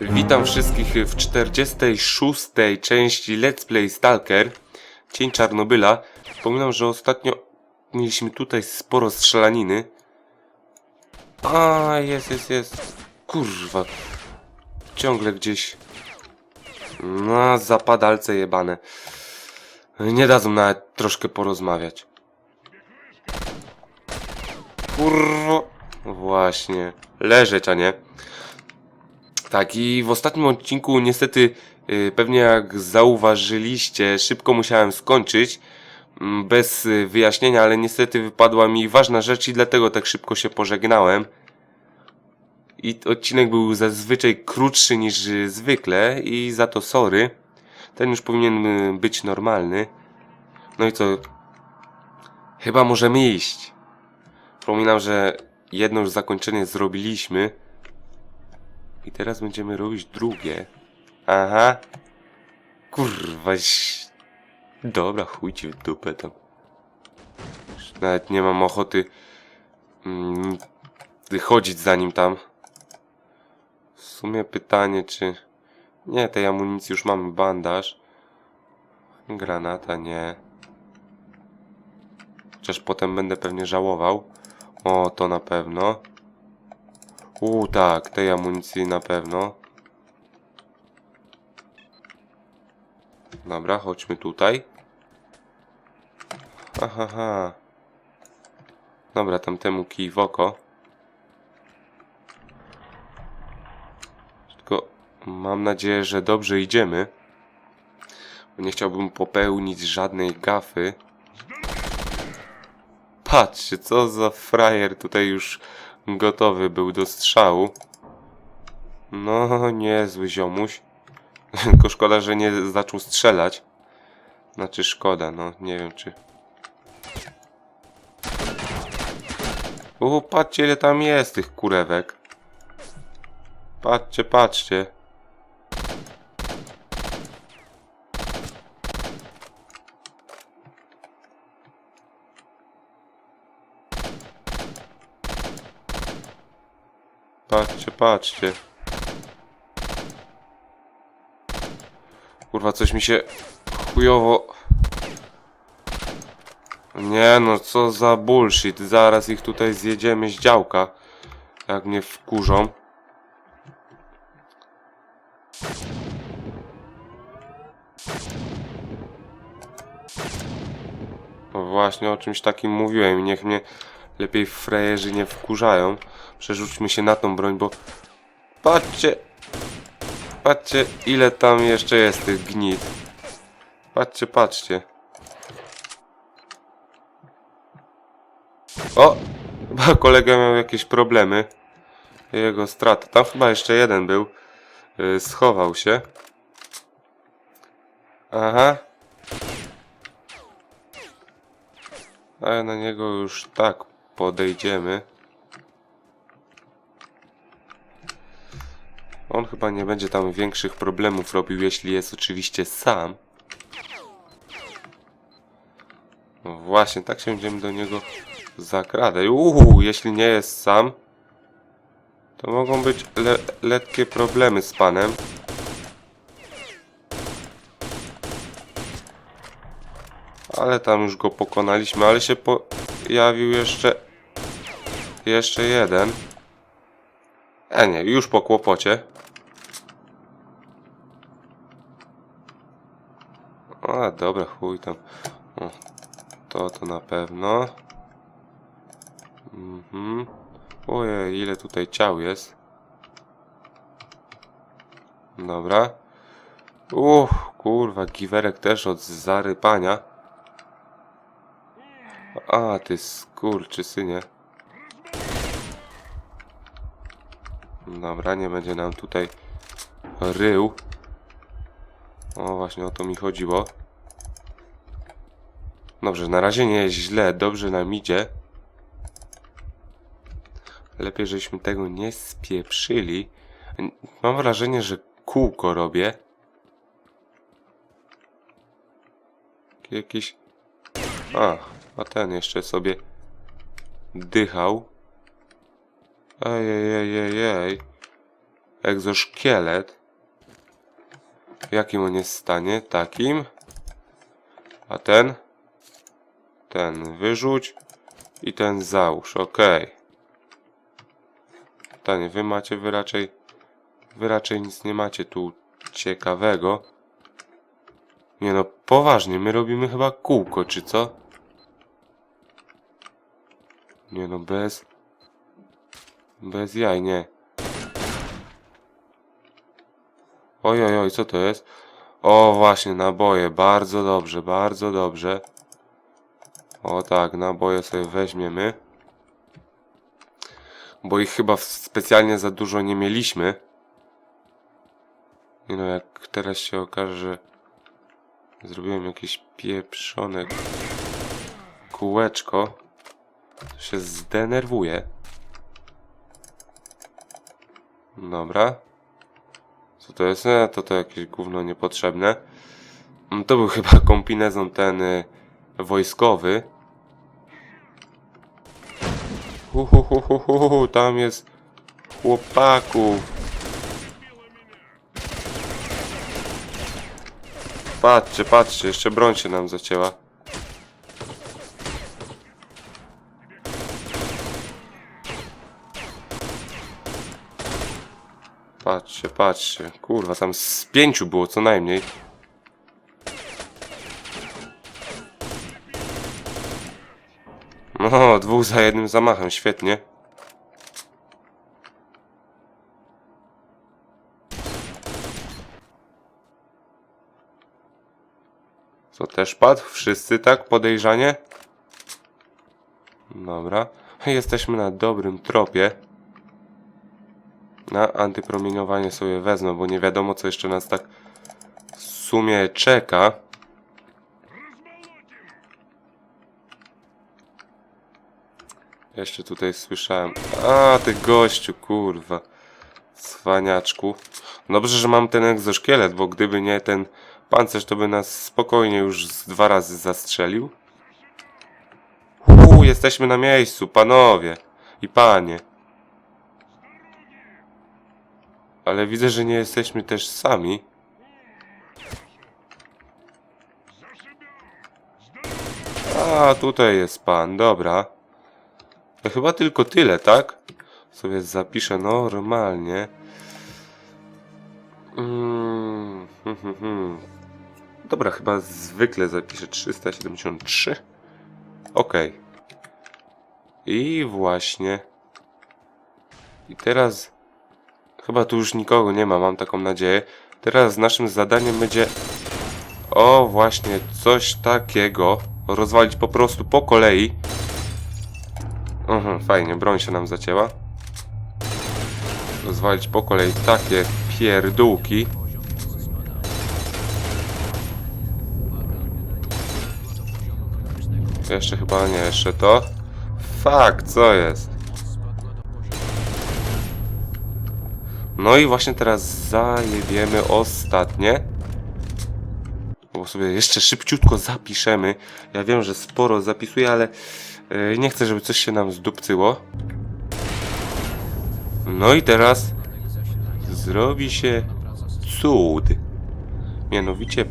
Witam wszystkich w 46. części Let's Play Stalker Cień Czarnobyla. Przypominam, że ostatnio mieliśmy tutaj sporo strzelaniny. A, jest, jest, jest. Kurwa. Ciągle gdzieś. No, zapadalce jebane. Nie dadzą nawet troszkę porozmawiać. Kurwa. Właśnie. Leżeć, a nie. Tak, i w ostatnim odcinku niestety, y, pewnie jak zauważyliście, szybko musiałem skończyć, mm, bez y, wyjaśnienia, ale niestety wypadła mi ważna rzecz i dlatego tak szybko się pożegnałem. I odcinek był zazwyczaj krótszy niż zwykle i za to sorry. Ten już powinien y, być normalny. No i co? Chyba możemy iść. Przypominam, że jedno już zakończenie zrobiliśmy. I teraz będziemy robić drugie. Aha. Kurwa. Dobra, chuj ci w dupę tam. Nawet nie mam ochoty mm, chodzić za nim tam. W sumie pytanie, czy... Nie, tej amunicji już mamy bandaż. Granata nie. Chociaż potem będę pewnie żałował. O, to na pewno. U, tak, tej amunicji na pewno. Dobra, chodźmy tutaj. Aha, ha. Dobra, tamtemu kij w oko. Tylko mam nadzieję, że dobrze idziemy. Bo nie chciałbym popełnić żadnej gafy. Patrzcie, co za frajer tutaj już gotowy był do strzału. No, niezły ziomuś. Tylko szkoda, że nie zaczął strzelać. Znaczy szkoda, no, nie wiem czy... O, patrzcie ile tam jest tych kurewek. Patrzcie, patrzcie. Patrzcie, patrzcie. Kurwa, coś mi się chujowo... Nie no, co za bullshit. Zaraz ich tutaj zjedziemy z działka. Jak mnie wkurzą. No właśnie o czymś takim mówiłem niech mnie lepiej frajerzy nie wkurzają. Przerzućmy się na tą broń, bo patrzcie, patrzcie ile tam jeszcze jest tych gnit. Patrzcie, patrzcie. O! Chyba kolega miał jakieś problemy. Jego strata. Tam chyba jeszcze jeden był. Yy, schował się. Aha. A na niego już tak podejdziemy. Chyba nie będzie tam większych problemów robił, jeśli jest oczywiście sam. No właśnie, tak się będziemy do niego zakradać. Uuu, jeśli nie jest sam, to mogą być le lekkie problemy z panem. Ale tam już go pokonaliśmy, ale się pojawił jeszcze... Jeszcze jeden. E nie, już po kłopocie. A, dobra, chuj tam. O, to to na pewno. Mhm. Ojej, ile tutaj ciał jest. Dobra. Uff, kurwa, giwerek też od zarypania. A, ty skurczysynie. Dobra, nie będzie nam tutaj rył. O, właśnie o to mi chodziło. Dobrze, na razie nie jest źle, dobrze nam idzie. Lepiej, żeśmy tego nie spieprzyli. Mam wrażenie, że kółko robię. Jakiś... A, a ten jeszcze sobie dychał. Ej, ej, ej, egzoszkielet. Jakim on jest w stanie? Takim. A ten? Ten wyrzuć. I ten załóż, okej. Pytanie, wy macie, wy raczej... Wy raczej nic nie macie tu ciekawego. Nie no, poważnie, my robimy chyba kółko, czy co? Nie no, bez... Bez jaj, nie. Oj, oj, oj, co to jest? O, właśnie, naboje. Bardzo dobrze, bardzo dobrze. O tak, naboje sobie weźmiemy. Bo ich chyba specjalnie za dużo nie mieliśmy. Nie no, jak teraz się okaże, że zrobiłem jakieś pieprzone kółeczko, to się zdenerwuję. Dobra. Co to jest? E, to to jakieś gówno niepotrzebne. Mm, To był chyba kombinezon ten y, wojskowy. Hu, hu, hu, hu, hu, hu, tam jest chłopaków. Patrzcie, patrzcie, jeszcze broń się nam zacięła. Patrzcie, patrzcie. Kurwa, tam z pięciu było co najmniej. No, dwóch za jednym zamachem, świetnie. Co też padł? Wszyscy tak podejrzanie? Dobra. Jesteśmy na dobrym tropie. Na antypromieniowanie sobie wezmę, bo nie wiadomo co jeszcze nas tak w sumie czeka. Jeszcze tutaj słyszałem. A, ty gościu, kurwa. Cwaniaczku. Dobrze, że mam ten egzoszkielet, bo gdyby nie ten pancerz, to by nas spokojnie już z dwa razy zastrzelił. Uuu, jesteśmy na miejscu, panowie i panie. Ale widzę, że nie jesteśmy też sami. A, tutaj jest pan, dobra. To chyba tylko tyle, tak? Sobie zapiszę normalnie. Mm. Dobra, chyba zwykle zapiszę 373. Okej. I właśnie. I teraz Chyba tu już nikogo nie ma, mam taką nadzieję. Teraz naszym zadaniem będzie... O, właśnie, coś takiego. Rozwalić po prostu po kolei. Fajnie, broń się nam zacięła. Rozwalić po kolei takie pierdółki. Jeszcze chyba nie, jeszcze to. Fuck, co jest? No i właśnie teraz zajebiemy ostatnie. Bo sobie jeszcze szybciutko zapiszemy. Ja wiem, że sporo zapisuję, ale Y, nie chcę, żeby coś się nam zdupcyło. No i teraz zrobi się cud. Mianowicie,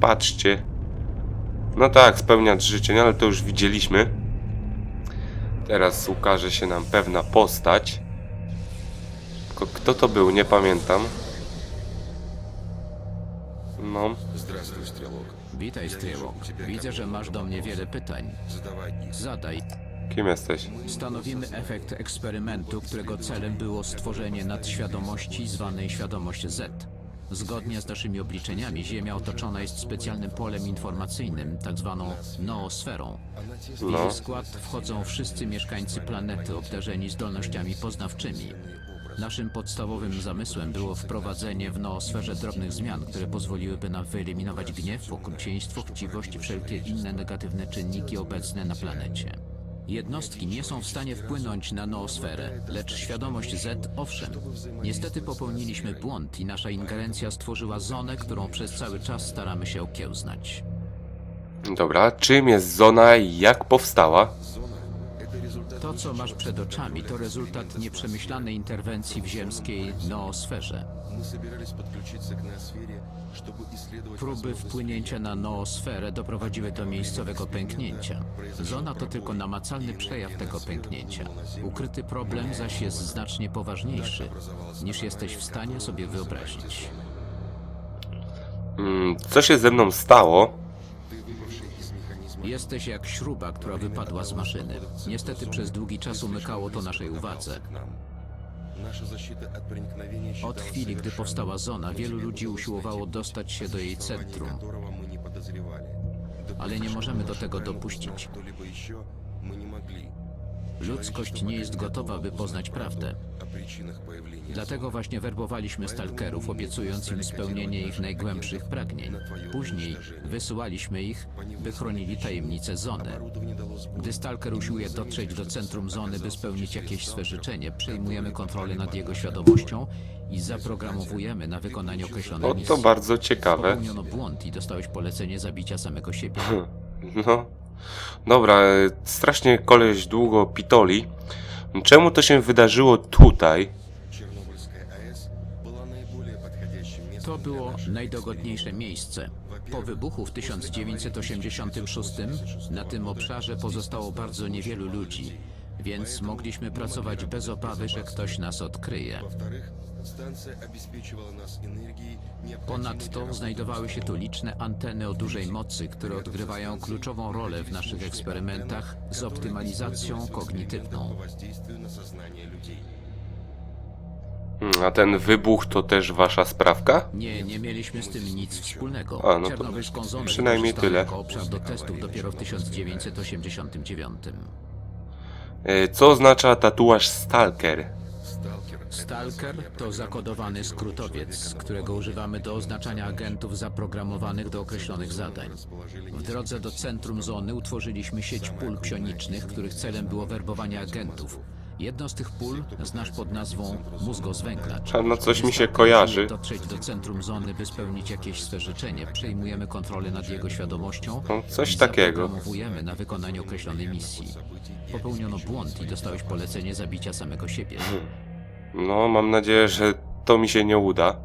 patrzcie. No tak, spełniać życzenia, ale to już widzieliśmy. Teraz ukaże się nam pewna postać. Tylko kto to był, nie pamiętam. No. Witaj, Stryłok. Widzę, że masz do mnie wiele pytań. Zadaj. Kim jesteś? Stanowimy efekt eksperymentu, którego celem było stworzenie nadświadomości zwanej świadomość Z. Zgodnie z naszymi obliczeniami, Ziemia otoczona jest specjalnym polem informacyjnym, tak zwaną noosferą. W jej no. skład wchodzą wszyscy mieszkańcy planety obdarzeni zdolnościami poznawczymi. Naszym podstawowym zamysłem było wprowadzenie w noosferze drobnych zmian, które pozwoliłyby nam wyeliminować gniew, okrucieństwo, chciwość i wszelkie inne negatywne czynniki obecne na planecie. Jednostki nie są w stanie wpłynąć na noosferę, lecz świadomość Z owszem. Niestety popełniliśmy błąd i nasza ingerencja stworzyła zonę, którą przez cały czas staramy się okiełznać. Dobra, czym jest zona i jak powstała? To, co masz przed oczami, to rezultat nieprzemyślanej interwencji w ziemskiej noosferze. Próby wpłynięcia na noosferę doprowadziły do miejscowego pęknięcia. Zona to tylko namacalny przejaw tego pęknięcia. Ukryty problem zaś jest znacznie poważniejszy, niż jesteś w stanie sobie wyobrazić. Mm, co się ze mną stało? Jesteś jak śruba, która wypadła z maszyny. Niestety przez długi czas umykało to naszej uwadze. Od chwili, gdy powstała zona, wielu ludzi usiłowało dostać się do jej centrum. Ale nie możemy do tego dopuścić. Ludzkość nie jest gotowa, by poznać prawdę. Dlatego właśnie werbowaliśmy stalkerów, obiecując im spełnienie ich najgłębszych pragnień. Później wysyłaliśmy ich, by chronili tajemnicę zony. Gdy stalker usiłuje dotrzeć do centrum zony, by spełnić jakieś swe życzenie, przejmujemy kontrolę nad jego świadomością i zaprogramowujemy na wykonanie określonej misji. Oto bardzo ciekawe. Popełniono błąd i dostałeś polecenie zabicia samego siebie. No, Dobra, e, strasznie koleś długo pitoli. Czemu to się wydarzyło tutaj? To było najdogodniejsze miejsce. Po wybuchu w 1986 na tym obszarze pozostało bardzo niewielu ludzi, więc mogliśmy pracować bez obawy, że ktoś nas odkryje. Ponadto znajdowały się tu liczne anteny o dużej mocy, które odgrywają kluczową rolę w naszych eksperymentach z optymalizacją kognitywną. Hmm, a ten wybuch to też wasza sprawka? Nie, nie mieliśmy z tym nic wspólnego. A, no to przynajmniej tyle. obszar do testów dopiero w 1989. E, co oznacza tatuaż Stalker? Stalker to zakodowany skrótowiec, którego używamy do oznaczania agentów zaprogramowanych do określonych zadań. W drodze do centrum zony utworzyliśmy sieć pól psionicznych, których celem było werbowanie agentów. Jedno z tych pól znasz pod nazwą mózgozwęglacz. A no coś mi się kojarzy. Dotrzeć do centrum zony, by spełnić jakieś swe życzenie. Przejmujemy kontrolę nad jego świadomością. No, coś takiego. Promowujemy na wykonanie określonej misji. Popełniono błąd i dostałeś polecenie zabicia samego siebie. Hmm. No, mam nadzieję, że to mi się nie uda.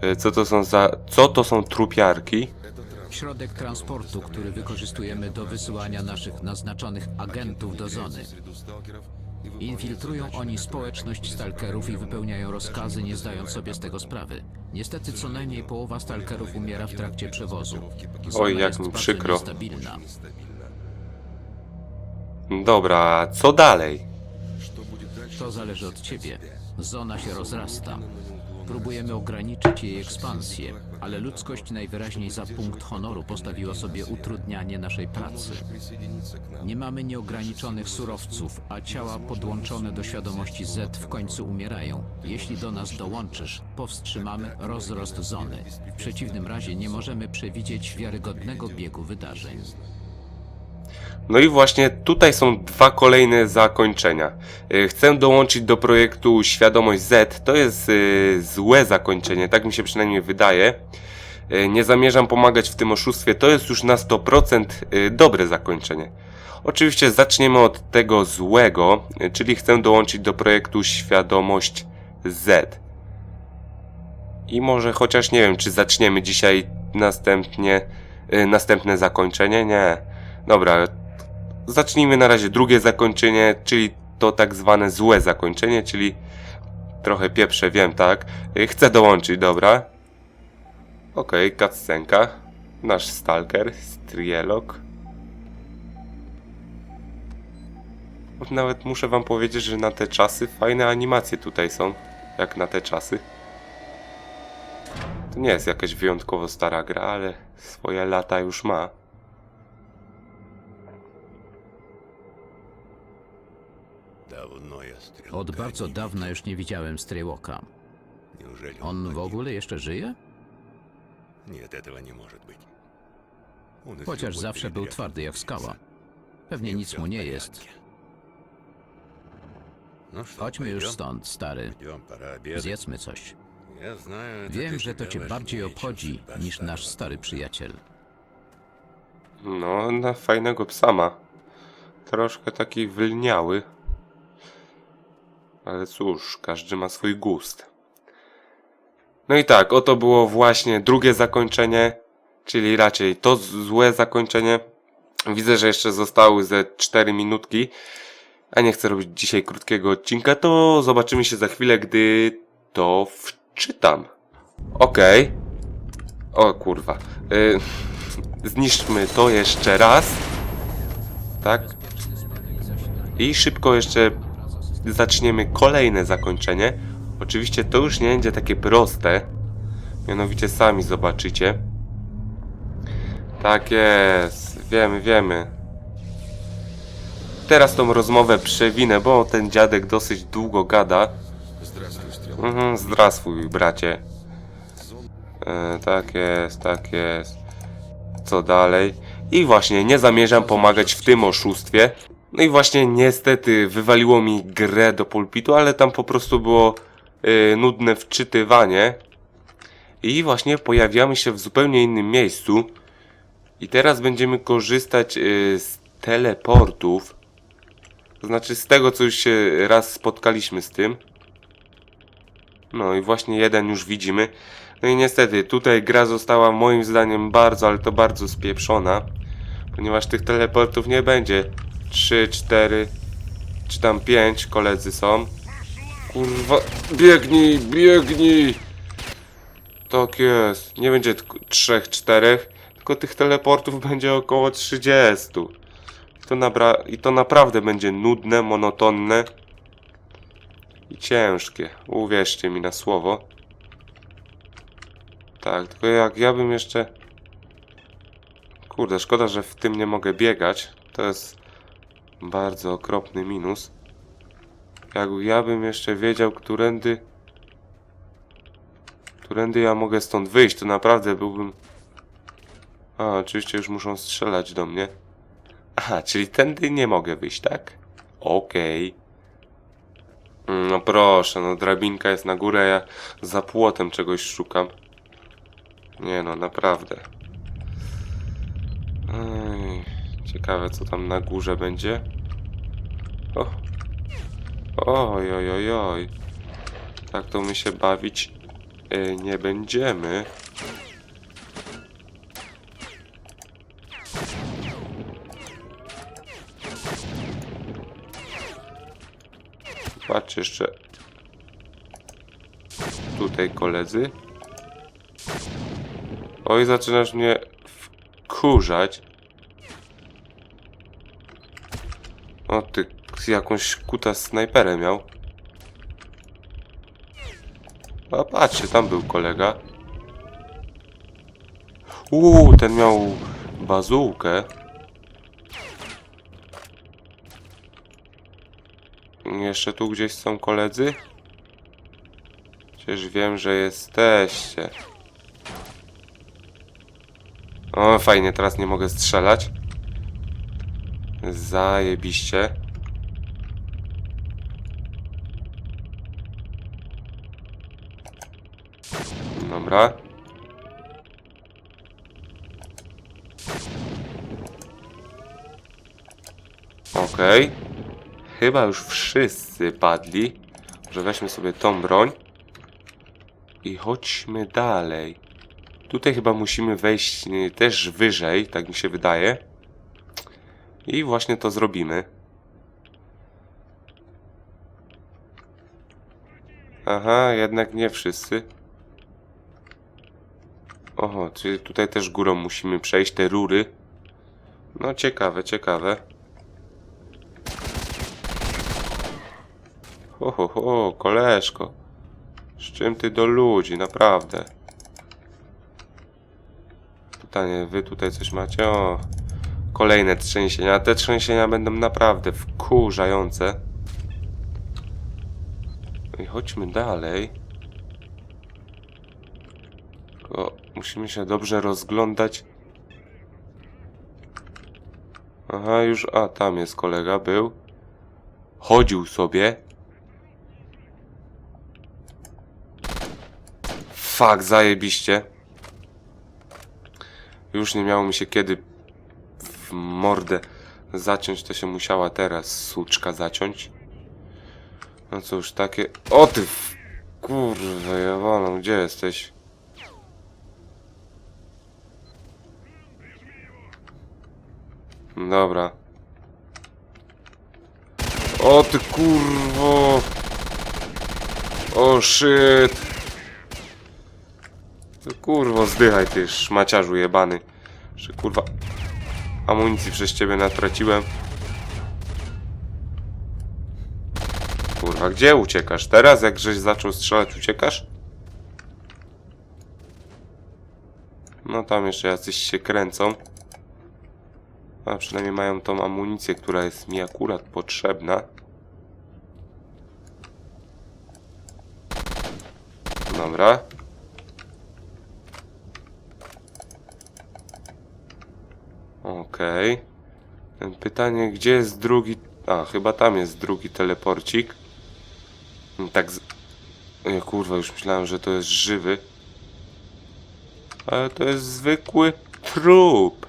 E, co to są za... Co to są trupiarki? Środek transportu, który wykorzystujemy do wysyłania naszych naznaczonych agentów do zony. Infiltrują oni społeczność stalkerów i wypełniają rozkazy, nie zdając sobie z tego sprawy. Niestety co najmniej połowa stalkerów umiera w trakcie przewozu. Zona Oj, jak mi przykro. Stabilna. Dobra, co dalej? To zależy od ciebie. Zona się rozrasta. Próbujemy ograniczyć jej ekspansję, ale ludzkość najwyraźniej za punkt honoru postawiła sobie utrudnianie naszej pracy. Nie mamy nieograniczonych surowców, a ciała podłączone do świadomości Z w końcu umierają. Jeśli do nas dołączysz, powstrzymamy rozrost zony. W przeciwnym razie nie możemy przewidzieć wiarygodnego biegu wydarzeń. No i właśnie tutaj są dwa kolejne zakończenia. Y, Chcę dołączyć do projektu Świadomość Z. To jest y, złe zakończenie, tak mi się przynajmniej wydaje. Y, Nie zamierzam pomagać w tym oszustwie, to jest już na 100% y, dobre zakończenie. Oczywiście zaczniemy od tego złego, czyli chcę dołączyć do projektu Świadomość Z. I może chociaż nie wiem, czy zaczniemy dzisiaj następnie następne zakończenie. Nie. Dobra, zacznijmy na razie drugie zakończenie, czyli to tak zwane złe zakończenie, czyli trochę pieprze, wiem, tak? Y, Chcę dołączyć, dobra. Okej, okay, cutscenka. Nasz stalker, Strielok. Nawet muszę wam powiedzieć, że na te czasy fajne animacje tutaj są. Jak na te czasy. To nie jest jakaś wyjątkowo stara gra, ale swoje lata już ma. Od bardzo dawna już nie widziałem Strywalka. On w ogóle jeszcze żyje? Nie, tego nie może być. Chociaż zawsze był twardy jak skała. Pewnie nic mu nie jest. Chodźmy już stąd, stary. Zjedzmy coś. Wiem, że to cię bardziej obchodzi niż nasz stary przyjaciel. No, na fajnego psa ma. Troszkę taki wylniały. Ale cóż, każdy ma swój gust. No i tak, oto było właśnie drugie zakończenie, czyli raczej to złe zakończenie. Widzę, że jeszcze zostały ze 4 minutki, a nie chcę robić dzisiaj krótkiego odcinka, to zobaczymy się za chwilę, gdy to wczytam. Okej. O kurwa. Y, zniszczmy to jeszcze raz. Tak. I szybko jeszcze gdy zaczniemy kolejne zakończenie. Oczywiście to już nie będzie takie proste, mianowicie sami zobaczycie. Tak jest, wiemy, wiemy. Teraz tą rozmowę przewinę, bo ten dziadek dosyć długo gada. Mhm, zdrasfuj, bracie. E, tak jest, tak jest. Co dalej? I właśnie, nie zamierzam pomagać w tym oszustwie. No i właśnie, niestety, wywaliło mi grę do pulpitu, ale tam po prostu było e, nudne wczytywanie. I właśnie pojawiamy się w zupełnie innym miejscu. I teraz będziemy korzystać e, z teleportów. To znaczy z tego, co już się raz spotkaliśmy z tym. No i właśnie jeden już widzimy. No i niestety, tutaj gra została moim zdaniem bardzo, ale to bardzo spieprzona. Ponieważ tych teleportów nie będzie. 3, 4, czy tam 5 koledzy są. Kurwa, biegnij, biegnij! Tak jest. Nie będzie tylko 3, 4, tylko tych teleportów będzie około 30. I to, I to naprawdę będzie nudne, monotonne i ciężkie. Uwierzcie mi na słowo. Tak, tylko jak ja bym jeszcze... Kurde, szkoda, że w tym nie mogę biegać. To jest bardzo okropny minus. Jak ja bym jeszcze wiedział, którędy... Którędy ja mogę stąd wyjść, to naprawdę byłbym... A, oczywiście już muszą strzelać do mnie. Aha, czyli tędy nie mogę wyjść, tak? Okej. Mm, No proszę, no drabinka jest na górę, ja za płotem czegoś szukam. Nie no, naprawdę. Ciekawe co tam na górze będzie. O. Oj, oj, oj, oj. Tak to my się bawić y, nie będziemy. Patrz jeszcze. Tutaj koledzy. Oj, zaczynasz mnie wkurzać. O, ty jakąś kuta snajperę miał. A patrzcie, tam był kolega. Uuu, ten miał bazułkę. Jeszcze tu gdzieś są koledzy? Przecież wiem, że jesteście. O, fajnie, teraz nie mogę strzelać. Zajebiście. Dobra. Okej. Chyba już wszyscy padli. Może weźmy sobie tą broń. I chodźmy dalej. Tutaj chyba musimy wejść y, też wyżej, tak mi się wydaje. I właśnie to zrobimy. Aha, jednak nie wszyscy. Oho, czyli tutaj też górą musimy przejść te rury. No ciekawe, ciekawe. Ho, ho, ho, koleżko. Z czym ty do ludzi, naprawdę. Pytanie, wy tutaj coś macie? O, kolejne trzęsienia. Te trzęsienia będą naprawdę wkurzające. No I chodźmy dalej. Tylko musimy się dobrze rozglądać. Aha, już... A, tam jest kolega, był. Chodził sobie. Fuck, zajebiście. Już nie miało mi się kiedy w mordę zaciąć, to się musiała teraz suczka zaciąć. No cóż, takie... O ty... w- Kurwa, Jawano, gdzie jesteś? Dobra. O ty kurwo! O shit! Kurwo, zdychaj ty szmaciarzu jebany. Że kurwa... Amunicji przez ciebie natraciłem. Kurwa, gdzie uciekasz? Teraz jak żeś zaczął strzelać, uciekasz? No tam jeszcze jacyś się kręcą. A przynajmniej mają tą amunicję, która jest mi akurat potrzebna. Dobra. Okej. Pytanie, gdzie jest drugi... A, chyba tam jest drugi teleporcik. Tak z... Nie, kurwa, już myślałem, że to jest żywy. Ale to jest zwykły trup.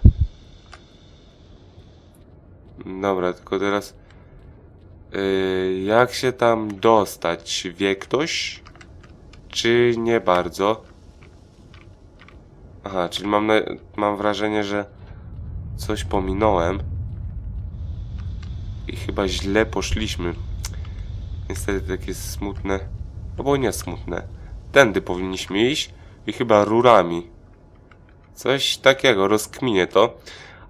Dobra, tylko teraz... Yy, jak się tam dostać? Wie ktoś? Czy nie bardzo? Aha, czyli mam, mam wrażenie, że coś pominąłem. I chyba źle poszliśmy. Niestety takie smutne. Albo nie smutne. Tędy powinniśmy iść i chyba rurami. Coś takiego, rozkminię to.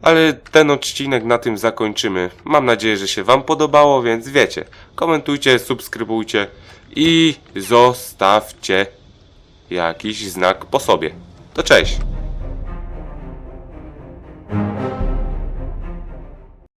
Ale ten odcinek na tym zakończymy. Mam nadzieję, że się Wam podobało, więc wiecie. Komentujcie, subskrybujcie i zostawcie jakiś znak po sobie. To cześć!